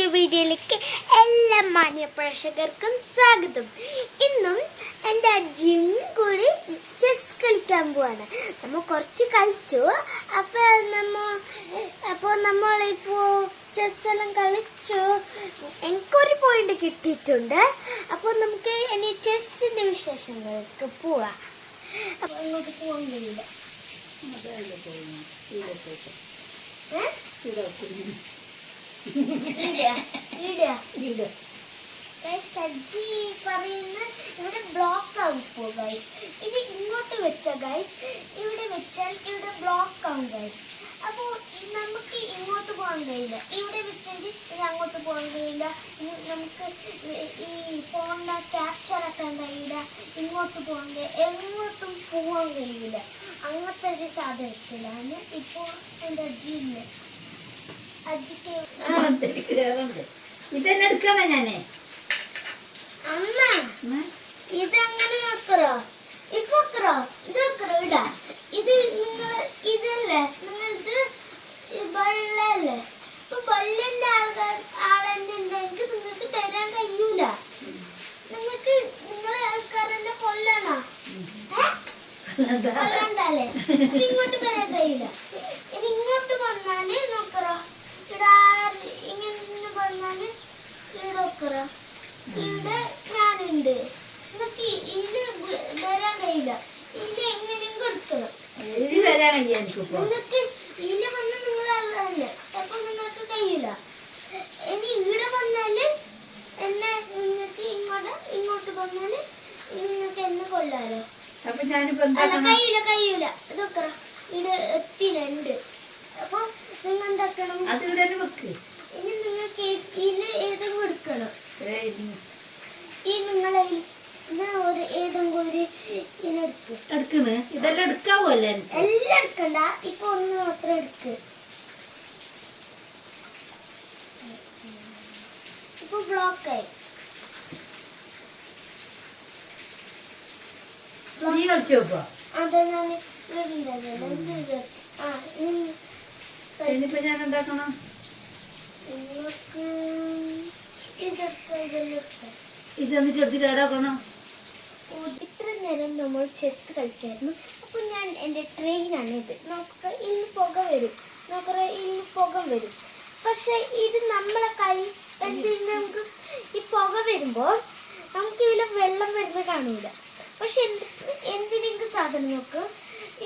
പുതിയ വീഡിയോയിലേക്ക് എല്ലാ മാന്യ പ്രേക്ഷകർക്കും സ്വാഗതം. ഇന്നും എന്റെ അജിയും കൂടി ചെസ് കളിക്കാൻ പോവാണ്. നമ്മൾ കുറച്ച് കളിച്ചു. അപ്പോൾ നമ്മൾ അപ്പോൾ നമ്മളിപ്പോൾ ചെസ് എല്ലാം കളിച്ചു. എനിക്കൊരു പോയിന്റ് കിട്ടിയിട്ടുണ്ട്. അപ്പോൾ നമുക്ക് ഇനി ചെസ്സിന്റെ വിശേഷങ്ങൾക്ക് പോവാം. അപ്പോൾ അങ്ങോട്ട് ഏ? സജ്ജി പറയുന്ന ഇവിടെ ബ്ലോക്ക് ആവും ഇപ്പോ ഗൈസ് ഇത് ഇങ്ങോട്ട് വെച്ച ഗൈസ് ഇവിടെ വെച്ചാൽ ഇവിടെ ബ്ലോക്ക് ആവും ഗൈസ് അപ്പോൾ നമുക്ക് ഇങ്ങോട്ട് പോകാൻ കഴിയില്ല. ഇവിടെ വെച്ചെങ്കിൽ ഇത് അങ്ങോട്ട് പോകാൻ കഴിയില്ല. ഇനി നമുക്ക് ഈ ഫോണിനെ ക്യാപ്ചർ ആക്കാൻ കഴിയില്ല. ഇങ്ങോട്ട് പോകാൻ കഴിയില്ല എങ്ങോട്ടും പോകാൻ കഴിയില്ല. അങ്ങനത്തെ ഒരു സാധനത്തിലാണ് ഇപ്പോൾ എന്റെ അജിക്ക് ഇതന്നെ എടുക്കണേ ഞാനേ? അമ്മ ഇതങ്ങനെ നോക്കറോ ഇപ്പൊ വെക്കറോ? ഇത് വെക്കറോ? ഇടാ. ഇത് നിങ്ങൾ ഇതല്ലേ? നിങ്ങൾ ഇത് വെള്ളല്ലേ ഇപ്പൊ വെള്ളന്റെ ആൾക്കാർ ആളെന്നെ ഉണ്ടെങ്കിൽ നിങ്ങൾക്ക് തരാൻ കഴിയൂല. നിങ്ങൾക്ക് നിങ്ങളെ ആൾക്കാരെന്നെ കൊല്ലണോ? കൊല്ലണ്ടല്ലേ ഇങ്ങോട്ട് വരാൻ കഴിയില്ല ഇനി ഇങ്ങോട്ട് വന്നാൽ നോക്കറോ ഇവിടെ ആര് ഇങ്ങനെ വന്നാൽ ഇവിടെ നോക്കറോ ഇവിടെ ഞാനുണ്ട്. നിങ്ങൾക്ക് ഇത് വരാൻ കഴിയില്ല. ഇത് എങ്ങനെയും കൊടുക്കണം. നിങ്ങൾക്ക് ഇതിൽ വന്ന് നിങ്ങൾ അല്ലേ അപ്പൊ നിങ്ങൾക്ക് കഴിയില്ല. ഇനി ഇവിടെ വന്നാൽ എന്നെ നിങ്ങൾക്ക് ഇങ്ങോട്ട് ഇങ്ങോട്ട് വന്നാൽ നിങ്ങൾക്ക് എന്നെ കൊല്ലാലോ. അല്ല കഴിയില്ല കഴിയില്ല. ഇതൊക്കെ ഇത് എത്തിയിട്ടുണ്ട് അപ്പൊ നിങ്ങൾ എന്താക്കണം അത് തന്നെ വെക്ക്. ഏതെങ്കിലും എടുക്കണം ഈ നിങ്ങളെ ഇത് ഒരു ഏതെങ്കിലും ഒരു ഇതിനെടുക്ക് ഇതെല്ലാം എടുക്കാവോ എല്ലാം എടുക്കണ്ട. ഇപ്പൊ ഒന്ന് മാത്രം എടുക്ക്. ഇപ്പൊ ബ്ലോക്കായി നീ കളിച്ചു നോക്കോ. അതെ ഞാൻ ഇനിയിപ്പോ ഞാൻ എന്താക്കണം. ഇത് എന്നിട്ട് ഇത്ര നേരം നമ്മൾ ചെസ് കളിക്കായിരുന്നു. അപ്പോൾ ഞാൻ എന്റെ ട്രെയിനാണ് ഇത്. നോക്ക ഇന്ന് പുക വരും. നോക്ക ഇന്ന് പുക വരും. പക്ഷെ ഇത് നമ്മളെ കൈ നമുക്ക്? ഈ പുക വരുമ്പോൾ നമുക്ക് ഇതിൽ വെള്ളം വരുന്നത് കാണില്ല പക്ഷെ എന്ത് എന്തിനെങ്കിലും സാധനം നോക്ക്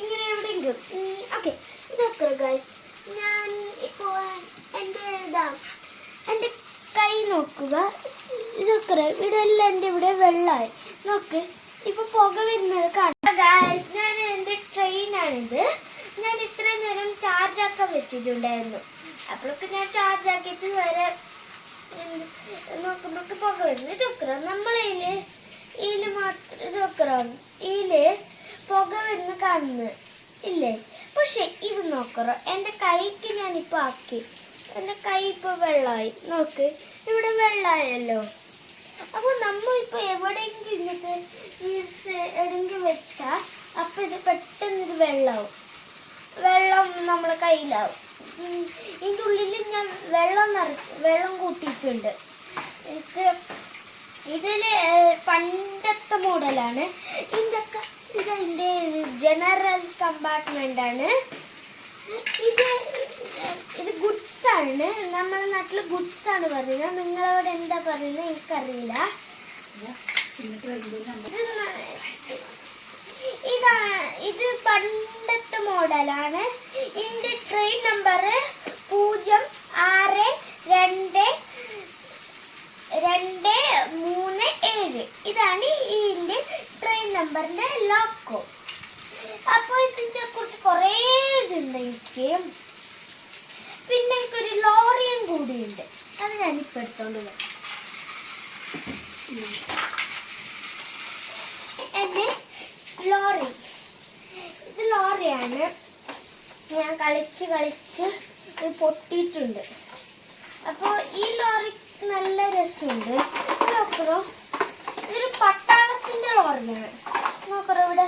ഇങ്ങനെ എവിടെയെങ്കിലും ഓക്കെ ഇതൊക്കെ ഞാൻ ഇപ്പോൾ എന്റെ ഇതാ എന്റെ കൈ നോക്കുക. ഇതൊക്കെ ഇവിടെ എല്ലാം എന്റെ ഇവിടെ വെള്ളമായി നോക്ക് ഇപ്പൊ പുക വരുന്നത് കാണാം. ഞാൻ എന്റെ ട്രെയിനാണിത് ഞാൻ ഇത്രയും നേരം ചാർജ് ആക്കാൻ വെച്ചിട്ടുണ്ടായിരുന്നു. അപ്പോഴൊക്കെ ഞാൻ ചാർജ് ആക്കിയിട്ട് വരെ നോക്കുമ്പോഴൊക്കെ പുക വരുന്നു. ഇതൊക്കെ നമ്മളതിൽ ഇതിൽ മാത്രം ഇതൊക്കെ ഇതിൽ പുക വരുന്ന കാണുന്നത്. ഇല്ലേ? പക്ഷെ ഇത് നോക്കറോ. എന്റെ കൈക്ക് ഞാനിപ്പോൾ ആക്കി. എന്റെ കൈ ഇപ്പോൾ വെള്ളമായി നോക്ക് ഇവിടെ വെള്ളമായല്ലോ അപ്പോൾ നമ്മൾ ഇപ്പോൾ എവിടെയെങ്കിലും ഇങ്ങനത്തെ മീൻസ് എവിടെയെങ്കിലും വെച്ചാൽ അപ്പോൾ ഇത് പെട്ടെന്ന് ഇത് വെള്ളമാവും വെള്ളം നമ്മളെ കയ്യിലാവും. ഇതിന്റെ ഉള്ളിൽ ഞാൻ വെള്ളം നിറ വെള്ളം കൂട്ടിയിട്ടുണ്ട്. ഇത് ഇതിന് പണ്ടത്തെ മോഡലാണ്. ഇതിന്റെ ഒക്കെ ഇത് എന്റെ ജനറൽ കമ്പാർട്ട്മെന്റ് ആണ്. ഇത് ഇത് ഗുഡ്സ് ആണ്. നമ്മുടെ നാട്ടിൽ ഗുഡ്സ് ആണ് പറയുന്നത്. നിങ്ങളോട് എന്താ പറയുന്നത്? എനിക്കറിയില്ല. ഇതാണ്. ഇത് പണ്ടത്തെ മോഡലാണ് ഇതിന്റെ ട്രെയിൻ നമ്പർ പൂജ്യം ആറ് രണ്ട് രണ്ട് മൂന്ന് ഏഴ്. ഇതാണ് ട്രെയിൻ നമ്പറിന്റെ ലോക്കോ. അപ്പോൾ ഇതിനെ കുറിച്ച് കുറേ ഇതുണ്ട് പിന്നെ എനിക്കൊരു ലോറിയും കൂടിയുണ്ട്. അത് ഞാനിപ്പോൾ എടുത്തോണ്ട് വരാം. എന്നെ ലോറി. ഇത് ലോറിയാണ്. ഞാൻ കളിച്ച് കളിച്ച് ഇത് പൊട്ടിയിട്ടുണ്ട്. അപ്പോൾ ഈ ലോറി നല്ല രസമുണ്ട് ഇത് നോക്കണോ ഇതൊരു പട്ടാളത്തിന്റെ ലോറിയാണ് നോക്കറോ ഇവിടെ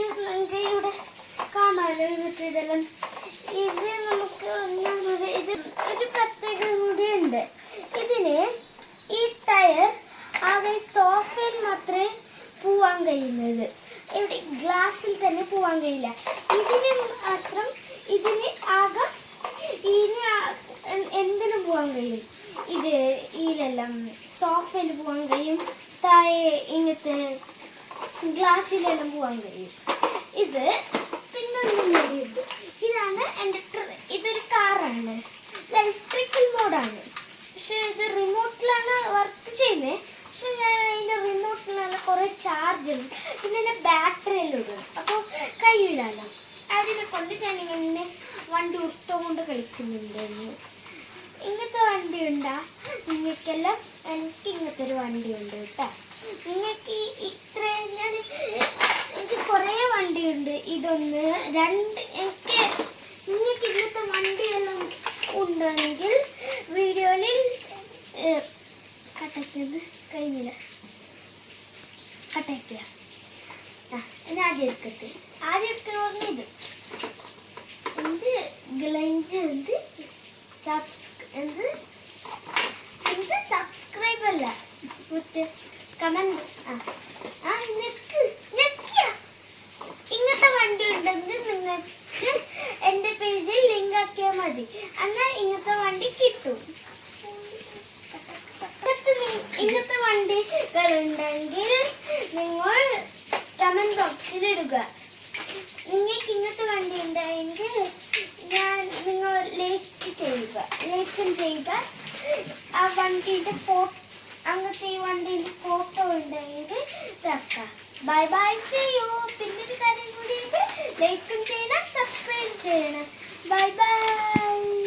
ഇത് നമുക്ക് ഇവിടെ കാണാമല്ലോ എന്നിട്ട് ഇതെല്ലാം ഇത് നമുക്ക് ഒന്നും കൂടി ഇത് ഒരു പ്രത്യേകത കൂടി ഉണ്ട് പോകാൻ കഴിയും ഇത് ഇതിലെല്ലാം സോഫയിൽ പോകാൻ കഴിയും താഴെ ഇങ്ങനത്തെ ഗ്ലാസ്സിലെല്ലാം പോകാൻ കഴിയും. ഇത് പിന്നൊന്നും കൂടിയുണ്ട് ഇതാണ് എന്റെ ഇതൊരു കാറാണ്. ഇലക്ട്രിക്കൽ മോഡാണ്. പക്ഷെ ഇത് റിമോട്ടിലാണ് വർക്ക് ചെയ്യുന്നത് പക്ഷെ ഞാൻ അതിന്റെ റിമോട്ടിലാണ് കുറേ ചാർജ് ഉണ്ട് പിന്നെ എന്റെ ബാറ്ററിയെല്ലാം ഇടും. അപ്പോൾ കയ്യിലാണ്. അതിനെ കൊണ്ട് ഞാൻ ഇങ്ങനെ വണ്ടി ഉരുട്ടുകൊണ്ട് കളിക്കുന്നുണ്ടായിരുന്നു ഇങ്ങനത്തെ വണ്ടി ഉണ്ടാ നിങ്ങൾക്കെല്ലാം എനിക്ക് ഇങ്ങനത്തെ ഒരു വണ്ടി ഉണ്ട് കേട്ടോ. നിങ്ങൾക്ക് ഇത്ര ഞാൻ എനിക്ക് കുറേ വണ്ടിയുണ്ട്. ഇതൊന്ന് രണ്ട് എനിക്ക് നിങ്ങൾക്ക് ഇന്നത്തെ വണ്ടിയെല്ലാം ഉണ്ടെങ്കിൽ വീഡിയോയിൽ കട്ടയ്ക്കുന്നത് കഴിഞ്ഞില്ല. കട്ടയ്ക്കുക ഞാൻ ആദ്യം എടുക്കട്ടെ. ആദ്യം എടുക്കണമെന്ന് ഇത്. എന്ത് ഗ്ലൈൻഡ് എന്ത് സബ്സ് എന്ത് എന്ത് സബ്സ്ക്രൈബ് അല്ല. മറ്റേ കമന്റ്. ആ. നിക്ക് ഞെക്കിയ. ഇങ്ങനത്തെ വണ്ടി ഉണ്ടെങ്കിൽ നിങ്ങൾക്ക് എന്റെ പേജിൽ ലിങ്ക് ആക്കിയാൽ മതി. എന്നാൽ ഇങ്ങനത്തെ വണ്ടി കിട്ടും. ഇങ്ങനത്തെ വണ്ടികൾ ഉണ്ടെങ്കിൽ നിങ്ങൾ കമന്റ് ബോക്സിൽ ഇടുക. നിങ്ങൾക്ക് ഇങ്ങനത്തെ വണ്ടി ഉണ്ടെങ്കിൽ ഞാൻ നിങ്ങൾ ലൈക്ക് ചെയ്യുക. ലൈക്കും ചെയ്യുക. ആ വണ്ടിയുടെ ഫോട്ടോ അങ്ങനത്തെ ഈ വണ്ടിയുടെ ഫോട്ടോ ഉണ്ടെങ്കിൽ തക്കാം ബൈ ബൈ സി യു പിന്നൊരു കാര്യം കൂടി ലൈക്കും ചെയ്യണം സബ്സ്ക്രൈബ് ചെയ്യണം. Bye bye